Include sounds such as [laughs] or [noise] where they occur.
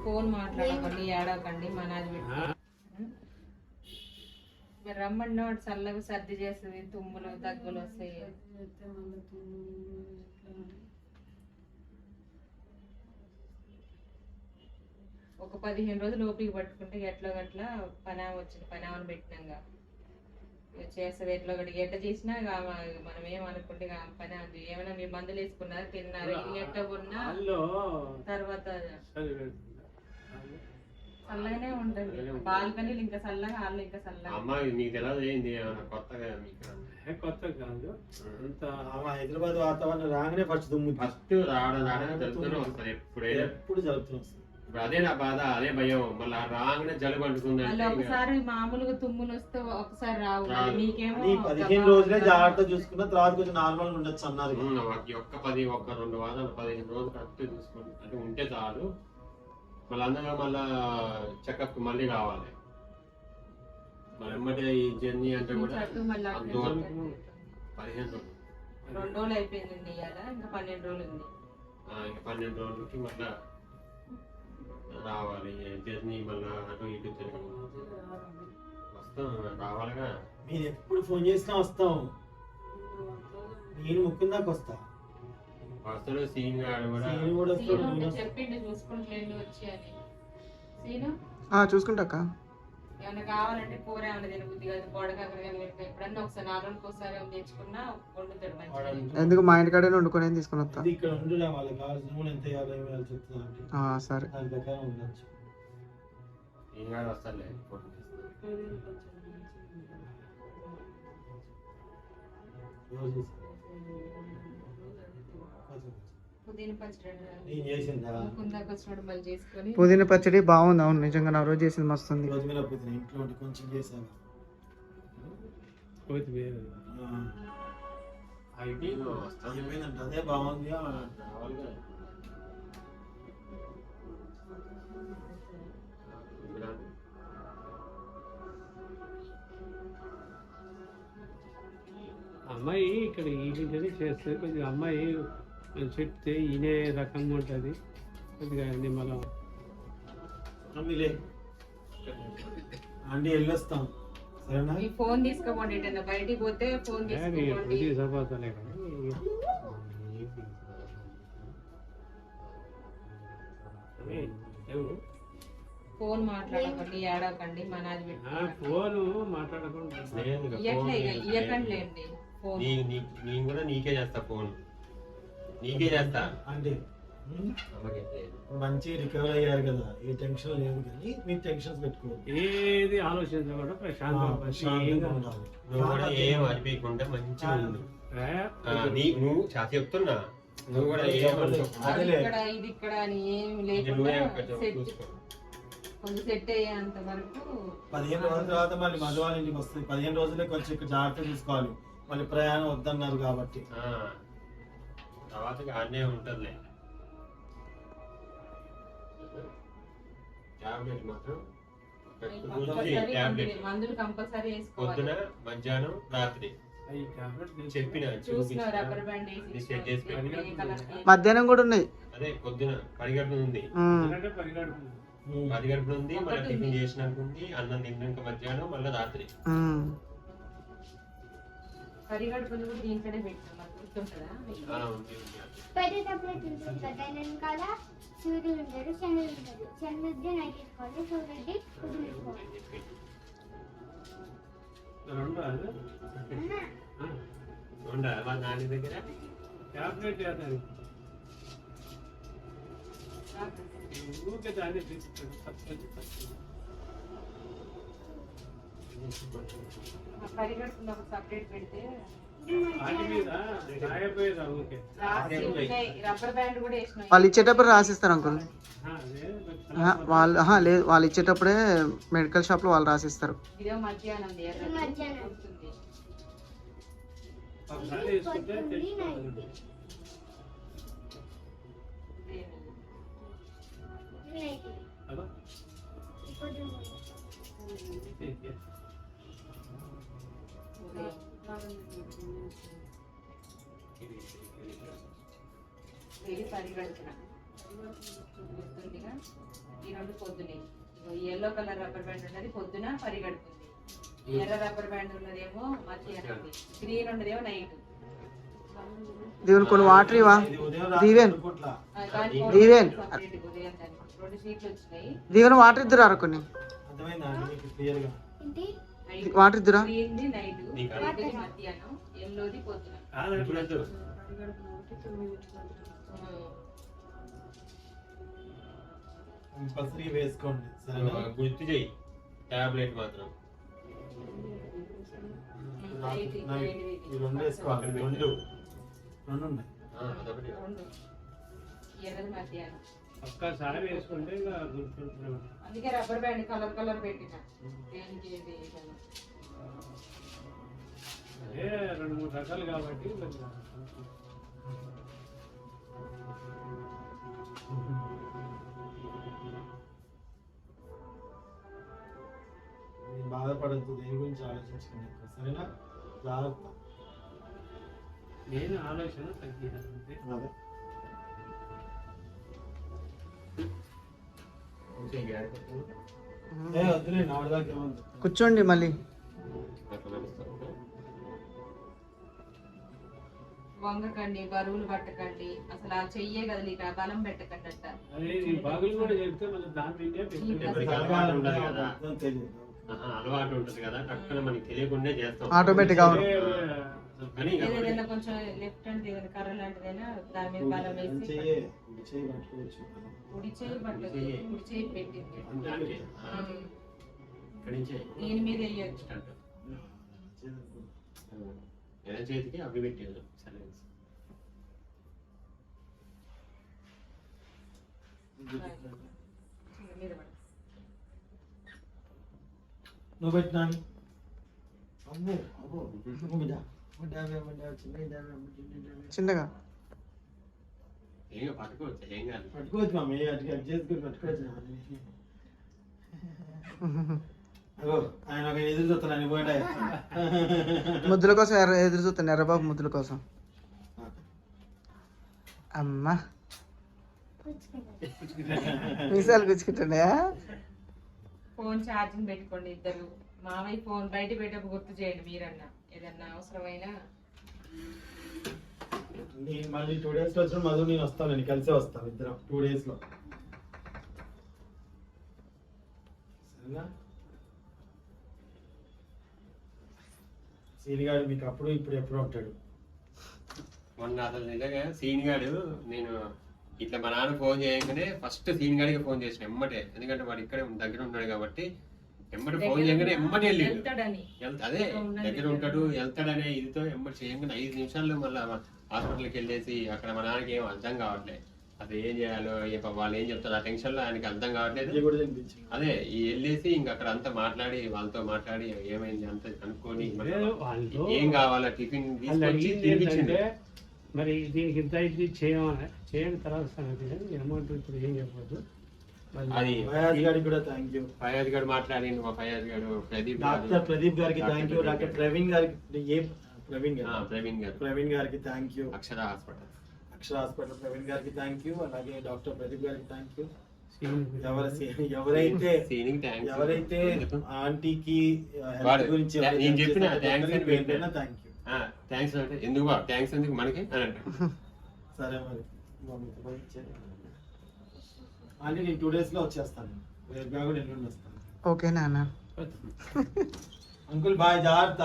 Phone మాట్లాడకండి ఏడవకండి ఆ, మీరు రమ్మండి వాడు చల్లగా సర్ది చేస్తుంది తుమ్ములు దగ్గులు వస్తాయి. ఒక పదిహేను రోజులు ఓపిక పట్టుకుంటే ఎట్లా గట్లా పని వచ్చింది పని ఆమెను పెట్టినాక చేస్తుంది ఎట్లా ఒకటి ఎట్లా చేసినా మనం ఏమనుకుంటే పని అది. ఏమైనా మీ మందులు వేసుకున్నారా తిన్నారా ఎట్లా ఉన్నా తర్వాత చల్లగానే ఉంటుంది. బాల్కనీలు ఇంకా చల్లగా వాళ్ళు ఇంకా చల్లగా. అమ్మ మీకు తెలియదు ఏంది? ఏమన్నా కొత్తగా మీకు కొత్త కాదు. అంత హైదరాబాద్ వాతావరణం రాగానే ఫస్ట్ దుమ్ము ఫస్ట్ రావడం రావడం జరుగుతూనే వస్తుంది. ఎప్పుడైనా ఎప్పుడు జరుగుతూ వస్తుంది. ఇప్పుడు అదే నా బాధ అదే భయం. మళ్ళీ రాగానే జలుబు అంటుకుందంటే మళ్ళీ ఒకసారి మామూలుగా తుమ్ములు వస్తే ఒకసారి రావు. రాదు. మీకేమో అని పదిహేను రోజులే జాగ్రత్త చూసుకున్న తర్వాత కొంచెం నార్మల్గా ఉండొచ్చు అన్నారు. ఉమ్, ఒక్క పది ఒక్క రెండు వారాలు పదిహేను రోజులు కరెక్ట్ చూసుకోండి. అంటే ఉంటే చాలు. మళ్ళీ అందులో మళ్ళా చెకప్ మళ్ళీ కావాలి మరి ఎమ్మటే ఈ జర్నీ అంటే కూడా మళ్ళీ. పదిహేను రోజులు. రెండు రోజులు అయిపోయిందండి ఇవాళ ఇంకా పన్నెండు రోజులు ఉంది. ఆ, ఇక పన్నెండు రోజులకి మళ్ళా రావాలి జర్నీ మళ్ళా అటు ఇటు తిరగడం వస్తాం రావాలిగా. మీరు ఎప్పుడు ఫోన్ చేసినా వస్తాం. నేను ముక్కుందాక వస్తా. వస్తాడు సీన్ గాడు కూడా. నేను కూడా సీను వస్తాడు చెప్పిండు వచ్చి అని. సీను? చూసుకుంటాక ఏమైనా కావాలంటే కూర ఏమైనా తిన బుద్ధి కాదు. కోడకాకర ఎప్పుడన్నా ఒకసారి నాలుగు రోజులకి ఒకసారి ఏమైనా తెచ్చుకున్నా వండుతాడు మంచిగా. ఎందుకు? మా ఇంటికాడే వండుకొని తీసుకుని వస్తా? ఇది ఇక్కడ ఉండులే వాళ్ళకి కావాల్సిన నూనె ఎంత వేయాలో ఏమి వేయాలో చెప్తున్నా అంటే ఆ, సరే. దాని ప్రకారం ఉండొచ్చు. రోజు పుదీనా పచ్చడి బాగుంది అవును నిజంగా నా రోజు చేసింది మస్తు ఉంది కొంచెం అమ్మాయి ఇక్కడ ఈవింటనే చేస్తుంది. కొద్దిగా అమ్మాయి మనం చెప్తే ఈయనే రకంగా ఉంటుంది. నిమ్మలం అమ్మిలే. అండి వెళ్ళొస్తాం. సరేనా? మీ ఫోన్ ఎటన్నా బయటికి పోతే ఫోన్ ఏయ్, లేవు. ఫోన్ మాట్లాడకండి ఏడవకండి మనాది ఫోను మాట్లాడకుండా. ఇయ్యకండి లేండి నేను కూడా నీకే చేస్తా ఫోన్. నీకే చేస్తా? అంటే. మంచి రికవర్ అయ్యారు కదా ఏ టెన్షన్ లేదు కానీ మీరు టెన్షన్స్ పెట్టుకోవద్దు ఏది ఆలోచించకుండా ప్రశాంతంగా ఉండాలి. నువ్వు కూడా ఏం అనిపించకుండా మంచిగా ఉండు. నీ నువ్వు చాలా చెప్తున్నా. నువ్వు కూడా ఏం అనుకోకుండా. అది అదేలే. ఇక్కడ ఇది ఇక్కడ అని ఏం ఇది లేకుండా నువ్వే కొంచెం సెట్ చూసుకో. కొంచెం సెట్ అయ్యేంత వరకు పదిహేను రోజుల తర్వాత మళ్ళీ మధువాళ్ళ ఇంటికి వస్తుంది. పదిహేను రోజులే కొంచెం జాగ్రత్త తీసుకోవాలి. మళ్ళీ ప్రయాణం వద్దన్నారు కాబట్టి. ఆ, తర్వాత అన్నీ ఉంటుందిలే. టాబ్లెట్ మాత్రం పొద్దున మధ్యాహ్నం రాత్రి. చెప్పిన మధ్యాహ్నం కూడా ఉన్నాయి. అదే పొద్దున పరిగెడుపు ఉంది. పరిగెడుపు ఉంది. మళ్ళీ టిఫిన్. చేసినాక ఉంది అన్నం తిన్నాక మధ్యాహ్నం మళ్ళీ రాత్రి. కూడా దీంట్లోనే పెట్టాం మాకు గుర్తుంటుందా మీకు? ఆ, పెట్టేటప్పుడు ఉంటుంది కదా వెనకాల సూర్యుడు ఉంటాడు చంద్రుడు ఉంటాడు చంద్రుడి నైట్ సూర్యుడి పొద్దున దగ్గర ట్యాబ్లెట్ ఊరికే దాన్ని తీసుకుంటాడు వాళ్ళు ఇచ్చేటప్పుడు రాసిస్తారు అంకుల్ వాళ్ళు లేదు వాళ్ళు ఇచ్చేటప్పుడే మెడికల్ షాప్లో వాళ్ళు రాసిస్తారు Thank you. ఇది. ఇది పరిగడుపున గుర్తుందిగా ఈ రెండు పొద్దునే. ఎల్లో కలర్ రబ్బర్ బ్యాండ్ ఉన్నది పొద్దున పరిగెడుతుంది. ఎర్ర రబ్బర్ బ్యాండ్ ఉన్నదేమో మధ్యాహ్నం గ్రీన్ ఉన్నదేమో నైట్ దీవెన్ కొన్ని వాటర్ ఇవా దీవెన్. దీవెన్. దీవెన్. వాటర్ ఇద్దరు కొన్ని. ఏంటి? నైట్ వాటర్ ఇద్దరా? నైట్ కంపల్సరీ వేసుకోండి సరేనా? గుర్తు చెయ్యి. టాబ్లెట్ మాత్రం. ఈ రెండు వేసుకోవాలి రెండు. రెండు ఉన్నాయి. ఒక్కసారి వేసుకుంటే అందుకే రబ్బర్ బ్యాండ్ కలర్ కలర్ పెట్టిన. అదే రెండు మూడు రకాలు కాబట్టి బాధపడద్దు దేని గురించి ఆలోచించకండి ఎక్కువ, సరేనా? జాగ్రత్త. నేను ఆలోచన అంతే? అదే. కూర్చోండి మళ్ళీ. వంగకండి బరువులు పట్టకండి. అసలు ఆ చెయ్యే కదా నీకు ఆ బలం పెట్టకండి అంట అలవాటు ఉంటుంది కదా టక్కున మనకి తెలియకుండా చేస్తాం. అవును. కానీ మరి- ఏదైనా కొంచెం లెఫ్ట్ హ్యాండ్ ఏదైనా కర్ర లాంటిదైనా దాని మీద బలం వేసి పట్టుకోవచ్చు. కుడి చేయి కుడి చేయి. పెట్టింది. మీద వేయొచ్చు. ఎడ చేతికి అవి పెట్టేది సైలెన్స్ మీద పడు. నువ్వు పెట్టినాను అమ్మో బిడ్డ డాబే చిన్న డాబే చిన్నగా? ఏం పట్టుకోవచ్చు మమ్మీ అటు చేసుకుని పట్టుకోవచ్చు ఆయన ఒక ఎదురు చూస్తున్నాను పోయాడు ముద్దుల కోసం ఎర్ర ఎదురు చూస్తాను ఎర్రబాబు ముద్దుల కోసం. అమ్మా. మీసాలు గుచ్చుకుంటున్నాయా ఫోన్ ఛార్జింగ్ పెట్టుకోండి ఇద్దరు. మామయ్య ఫోన్ బయట పెట్టేప్పుడు గుర్తు చేయండి మీరన్నా. ఏదన్నా అవసరమైనా. నేను మళ్ళీ టూ డేస్లో వచ్చిన మధు నేను వస్తాను. నేను కలిసే వస్తాను ఇద్దరం. టూ డేస్లో. సరేనా? సీనిగాడు మీకు అప్పుడు ఇప్పుడు ఎప్పుడు ఉంటాడు. మొన్న అసలు నిజంగా సీన్ గాడు నేను ఇట్లా మా నాన్న ఫోన్ చేయగానే ఫస్ట్ సీన్ గాడికి ఫోన్ చేసిన ఎమ్మటే. ఎందుకంటే వాడు ఇక్కడే దగ్గర ఉన్నాడు కాబట్టి ఎమ్మటే ఫోన్ చేయగానే ఎమ్మటే వెళ్ళిండు. వెళ్తా- అదే దగ్గర ఉంటాడు వెళ్తాడనే ఇదితో ఎమ్మటి చేయగానే ఐదు నిమిషాల్లో మళ్ళీ హాస్పిటల్కి వెళ్ళేసి అక్కడ మా నాన్నకి ఏం అర్థం కావట్లేదు అసలు ఏం చేయాలో వాళ్ళు ఏం చెప్తారు ఆ టెన్షన్లో ఆయనకి అర్థం కావట్లేదు. తినిపించింది అదే ఈ వెళ్ళేసి ఇంక అక్కడ అంతా మాట్లాడి వాళ్ళతో మాట్లాడి ఏమైంది అంత కనుక్కొని అదే వాళ్ళు ఏం కావాలా టిఫిన్ వాళ్ళు తీసుకొచ్చి ఏంటంటే మరి దీనికి ఇంత ఇది చేయమని చేయని తర్వాత సంగతి. కానీ అమౌంట్ ఇప్పుడు ఏం చెప్పదు అది ఫయాజ్ గారికి కూడా థ్యాంక్ యూ ఫయాజ్ గారు మాట్లాడిండు మా ఫయాజ్ గారు ప్రదీప్ డాక్టర్ ప్రదీప్ గారికి థ్యాంక్ యూ డాక్టర్. ప్రవీణ్ గారికి ఏ ప్రవీణ్ గారు? ప్రవీణ్ గారు. ప్రవీణ్ గారికి thank you Akshara Hospital. Akshara Hospital Praveen గారికి థ్యాంక్ యూ అలాగే డాక్టర్ ప్రదీప్ గారికి థ్యాంక్ యూ ఎవరైతే [laughs] ఎవరైతే ఆంటీకి గురించి నేను. థ్యాంక్ యూ థ్యాంక్స్ అంటే ఎందుకు బా థ్యాంక్స్ ఎందుకు మనకి? అని అంటారు [laughs] సరే మరి. ఆంటీ నేను టూ డేస్లో వచ్చేస్తాను రేపు కాకుండా ఎల్లుండి వస్తాను. ఓకే నాన్న. అంకుల్ బాయ్ జాగ్రత్త.